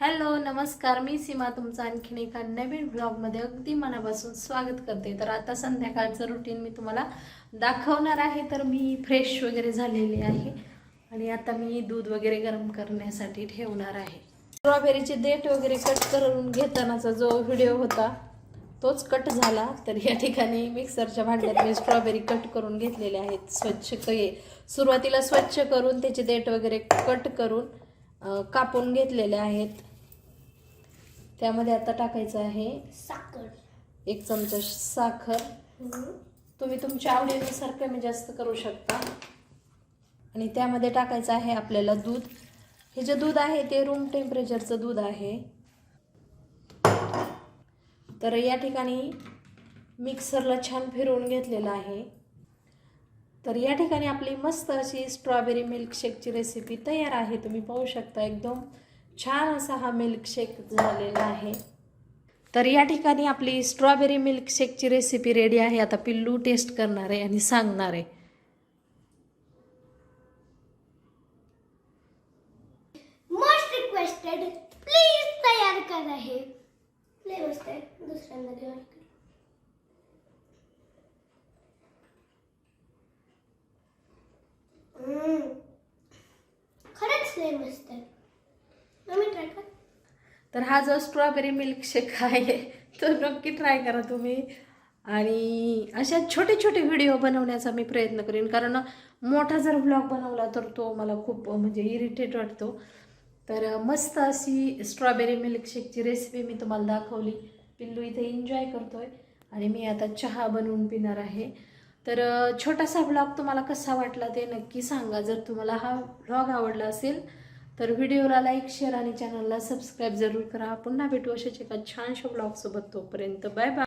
Hello नमस्कार. मी सीमा तुमचं आणखीन एका नवीन ब्लॉगमध्ये अगदी मनापासून स्वागत करते. तर आता संध्याकाळचं रुटीन मी तुम्हाला दाखवणार आहे. तर मी फ्रेश वगैरे झालेली आहे आणि आता मी दूध वगैरे गरम करण्यासाठी ठेवणार आहे. स्ट्रॉबेरीचे देठ वगैरे कट करून घेतानाचा जो व्हिडिओ होता तोच कट झाला. तर या ठिकाणी मिक्सरच्या भांड्यात मी स्ट्रॉबेरी कट करून घेतलेले आहेत. स्वच्छ कै सुरुवातीला स्वच्छ करून त्याचे देठ वगैरे कट करून कापून घेतलेले आहेत. त्यामध्ये आता टाकायचं आहे साखर. एक चमचा साखर. तुम्ही तुमच्या आवडीनुसार कमी जास्त करू शकता. आणि त्यामध्ये टाकायचं आहे आपल्याला दूध. हे जे दूध आहे ते रूम टेम्परेचरचं दूध आहे. तर या ठिकाणी मिक्सरला छान फिरवून घेतलेलं आहे. तर या ठिकाणी आपली मस्त अशी स्ट्रॉबेरी मिल्कशेकची रेसिपी तयार आहे. तुम्ही पाहू शकता एकदम छान असा हा मिल्कशेक झालेला आहे. तर या ठिकाणी आपली स्ट्रॉबेरी मिल्कशेकची रेसिपी रेडी आहे. आता पिल्लू टेस्ट करणार आहे आणि सांगणार. आहे मोस्ट रिक्वेस्टेड प्लीज तयार करा हे. लय मस्त आहे दुसऱ्यांदा घेऊन खरंच लय मस्त आहे मम्मी ट्राय कर तर हा जो स्ट्रॉबेरी मिल्कशेक आहे तो नक्की ट्राय करा तुम्ही. आणि अशा छोटे छोटे व्हिडिओ बनवण्याचा मी प्रयत्न करेन. कारण मोठा जर ब्लॉग बनवला तर तो मला खूप म्हणजे इरिटेट वाटतो. तर मस्त अशी स्ट्रॉबेरी मिल्कशेकची रेसिपी मी तुम्हाला दाखवली. पिल्लू इथे एन्जॉय करतोय. आणि मी आता चहा बनवून पिणार आहे. तर छोटासा ब्लॉग तुम्हाला कसा वाटला ते नक्की सांगा. जर तुम्हाला हा ब्लॉग आवडला असेल तर व्हिडिओला लाईक शेअर आणि चॅनलला सबस्क्राईब जरूर करा. पुन्हा भेटू अशाच एका छानशा ब्लॉगसोबत तोपर्यंत. Bye bye.